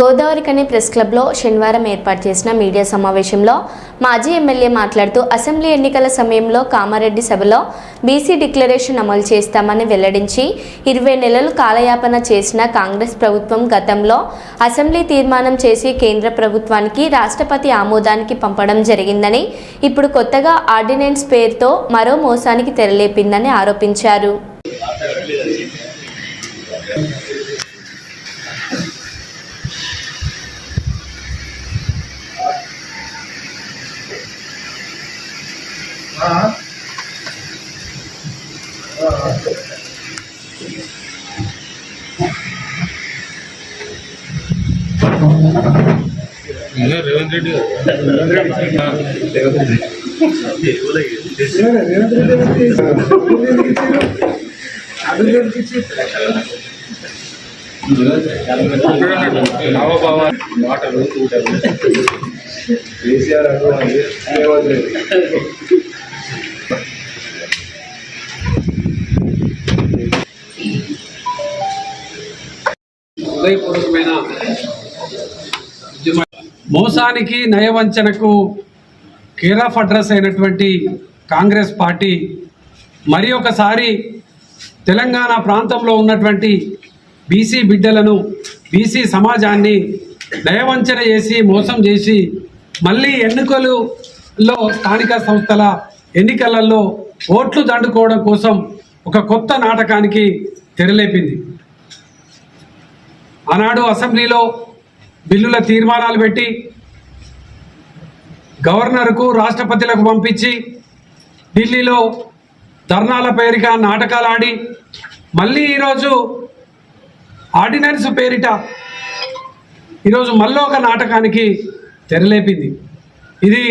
గోదావరి కనే ప్రెస్ క్లబ్లో శనివారం ఏర్పాటు చేసిన మీడియా సమావేశంలో మాజీ ఎమ్మెల్యే మాట్లాడుతూ అసెంబ్లీ ఎన్నికల సమయంలో కామారెడ్డి సభలో బీసీ డిక్లరేషన్ అమలు చేస్తామని వెల్లడించి ఇరవై నెలలు కాలయాపన చేసిన కాంగ్రెస్ ప్రభుత్వం గతంలో అసెంబ్లీ తీర్మానం చేసి కేంద్ర ప్రభుత్వానికి రాష్ట్రపతి ఆమోదానికి పంపడం జరిగిందని ఇప్పుడు కొత్తగా ఆర్డినెన్స్ పేరుతో మరో మోసానికి తెరలేపిందని ఆరోపించారు. రేవంత్ రెడ్డి హావభావ మాటలు ఊటలు కేసీఆర్ అటువంటి రేవంత్ రెడ్డి హృదయపూర్వకమైన మోసానికి నయవంచనకు కేర్ ఆఫ్ అడ్రస్ అయినటువంటి కాంగ్రెస్ పార్టీ మరి ఒకసారి తెలంగాణ ప్రాంతంలో ఉన్నటువంటి బీసీ బిడ్డలను బీసీ సమాజాన్ని నయవంచన చేసి మోసం చేసి మళ్ళీ ఎన్నికలలో స్థానిక సంస్థల ఎన్నికలలో ఓట్లు దండుకోవడం కోసం ఒక కొత్త నాటకానికి తెరలేపింది. ఆనాడు అసెంబ్లీలో బిల్లుల తీర్మానాలు పెట్టి గవర్నర్కు రాష్ట్రపతులకు పంపించి ఢిల్లీలో ధర్నాల పేరిట నాటకాలు ఆడి మళ్ళీ ఈరోజు ఆర్డినెన్స్ పేరిట ఈరోజు మళ్ళీ ఒక నాటకానికి తెరలేపింది. ఇది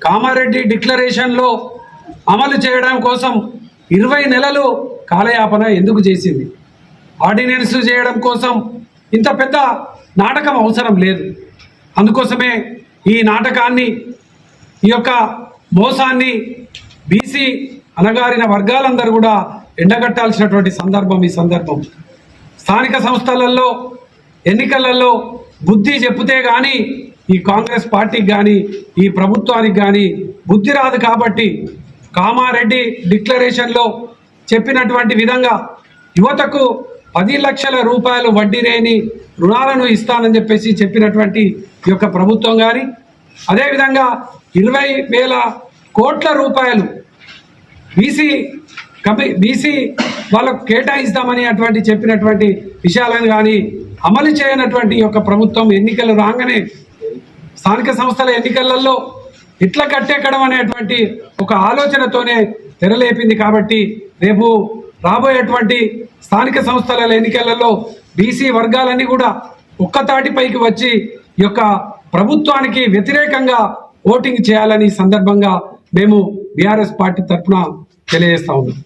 కామారెడ్డి డిక్లరేషన్లో అమలు చేయడం కోసం ఇరవై నెలలు కాలయాపన ఎందుకు చేసింది? ఆర్డినెన్స్ చేయడం కోసం ఇంత పెద్ద నాటకం అవసరం లేదు. అందుకోసమే ఈ నాటకాన్ని ఈ యొక్క మోసాన్ని బీసీ అనగారిన వర్గాలందరూ కూడా ఎండగట్టాల్సినటువంటి సందర్భం ఈ సందర్భం. స్థానిక సంస్థలలో ఎన్నికలలో బుద్ధి చెప్తే కానీ ఈ కాంగ్రెస్ పార్టీకి కానీ ఈ ప్రభుత్వానికి కానీ బుద్ధి రాదు కాబట్టి కామారెడ్డి డిక్లరేషన్లో చెప్పినటువంటి విధంగా యువతకు పది లక్షల రూపాయలు వడ్డీ లేని రుణాలను ఇస్తానని చెప్పేసి చెప్పినటువంటి ఈ యొక్క ప్రభుత్వం కానీ అదేవిధంగా ఇరవై వేల కోట్ల రూపాయలు బీసీ కమి బీసీ వాళ్ళకు కేటాయిస్తామని అటువంటి చెప్పినటువంటి విషయాలను కానీ అమలు చేయనటువంటి యొక్క ప్రభుత్వం ఎన్నికలు రాగానే స్థానిక సంస్థల ఎన్నికలలో ఇట్లా కట్టెక్కడం అనేటువంటి ఒక ఆలోచనతోనే తెరలేపింది కాబట్టి రేపు రాబోయేటువంటి స్థానిక సంస్థల ఎన్నికలలో బీసీ వర్గాలన్నీ కూడా ఒక్కతాటిపైకి వచ్చి ఈ యొక్క ప్రభుత్వానికి వ్యతిరేకంగా ఓటింగ్ చేయాలని సందర్భంగా మేము బీఆర్ఎస్ పార్టీ తరఫున తెలియజేస్తా ఉన్నాం.